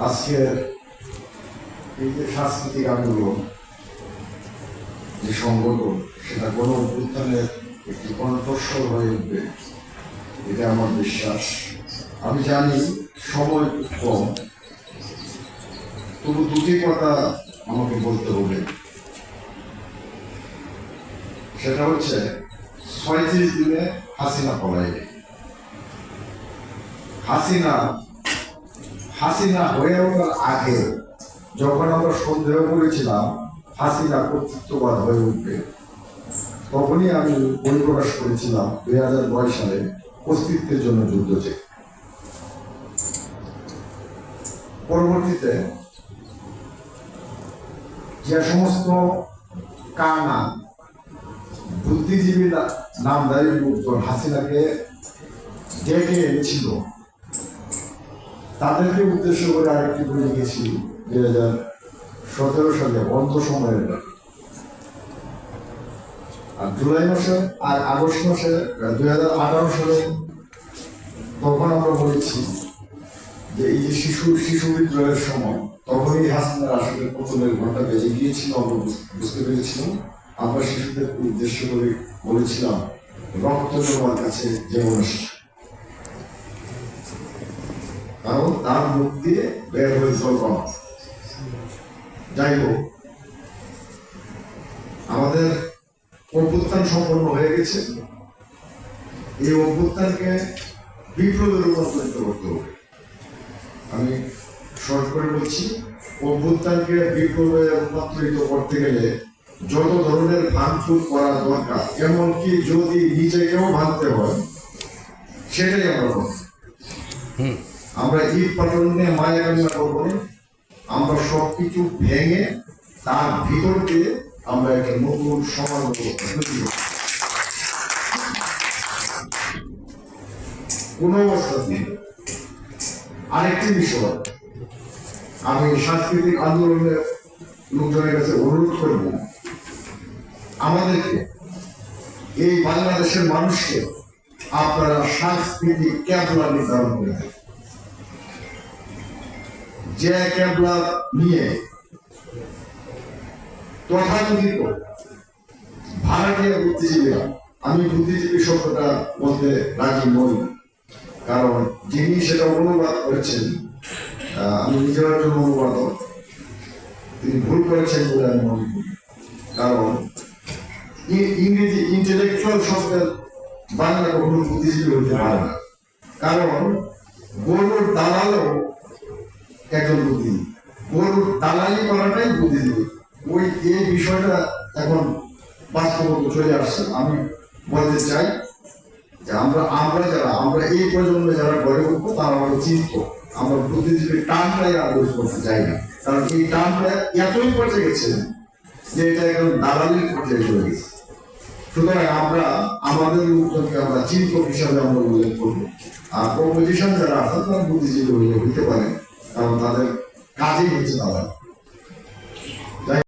আজকে এই যে সাংস্কৃতিক আন্দোলন, যে সংগঠন, সেটা গণ অভ্যুত্থানের একটি কণ্ঠস্বর হয়ে উঠবে, এটা আমার বিশ্বাস। আমি জানি সময় কম। তবু দুটি কথা আমাকে বলতে হবে। সেটা হচ্ছে, ছয়ত্রিশ দিনে হাসিনা পলাইবে। হাসিনা হাসিনা হয়ে ওঠার আগে যখন আমরা সন্দেহ করেছিলাম, হাসিনা কর্তৃত্ববাদ হয়ে উঠবে। তখনই আমি বই প্রকাশ করেছিলাম দুই হাজার নয় সালে অস্তিত্বের জন্য যুদ্ধ চেক। পরবর্তীতে যে সমস্ত কানা বুদ্ধিজীবী না- নামধারী লোকজন হাসিনাকে ডেকে এনেছিল তাদেরকে উদ্দেশ্য করে আরেকটি বই লিখেছি দুই হাজার সতেরো সালে, বন্ধ সময়ের আর জুলাই মাসে, আর আগস্ট মাসে দুই হাজার আঠারো সালে তখন আমরা বলেছি যে এই যে শিশু শিশু বিদ্রোহের সময়, তখনই হাসিনার আসলে পতনের ঘণ্টা বেজে গিয়েছিল, আমরা বুঝতে পেরেছিলাম। আমরা শিশুদের উদ্দেশ্য করে বলেছিলাম, রক্ত তোমার কাছে যেমন আসছে। কারণ তার মুখ দিয়ে বের হয়ে জল যাই হোক, আমাদের অভ্যুত্থান সম্পন্ন হয়ে গেছে। এই অভ্যুত্থানকে বিপ্লবে রূপান্তরিত করতে হবে। আমি শর্ট করে বলছি, অভ্যুত্থানকে বিপ্লবে রূপান্তরিত করতে গেলে যত ধরনের ভাঙচুর করা দরকার, এমনকি যদি নিজেকেও ভাঙতে হয়, সেটাই আমরা করব। আমরা ঈদ পালন নিয়ে মায়া কান্না করব আমরা সবকিছু ভেঙে তার ভিতর দিয়ে আমরা একটা নতুন সমাজ। কোন অবস্থাতে আরেকটি বিষয়, আমি সাংস্কৃতিক আন্দোলনের লোকজনের কাছে অনুরোধ করব, আমাদেরকে, এই বাংলাদেশের মানুষকে আপনারা সাংস্কৃতিক ক্যাবলা নির্ধারণ করে দেন। যে ক্যাবলা নিয়ে তথাকথিত ভারতীয় বুদ্ধিজীবীরা, আমি বুদ্ধিজীবী শব্দটা বলতে রাজি নই, কারণ যিনি সেটা অনুবাদ করেছেন আমি নিজের একজন অনুবাদক, তিনি ভুল করেছেন বলে আমি মনে করি। কারণ ইংরেজি ইন্টেলেকচুয়াল শব্দের বাংলা কখনো বুদ্ধিজীবী হতে পারে না। কারণ গরুর দালালও একজন বুদ্ধি গরুর দালালি করাটাই বুদ্ধিজীবী। ওই এই বিষয়টা এখন বাস্তবত চলে আসছে। আমি বলতে চাই যে আমরা আমরা যারা, আমরা এই প্রজন্মে যারা গড়ে উঠবো, তারা আমরা চিন্ত আমরা বুদ্ধিজীবীর টানটাই আর করতে চাই না। কারণ এই টানটা এতই পড়ে গেছে যে এটা এখন দালালির পর্যায়ে চলে গেছে। সুতরাং আমরা আমাদের লোকজনকে আমরা চিন্তক হিসাবে আমরা উল্লেখ করব। আর অপোজিশন যারা আছে, তারা বুদ্ধিজীবী হইতে পারে। কারণ তাদের কাজেই হচ্ছে দালাল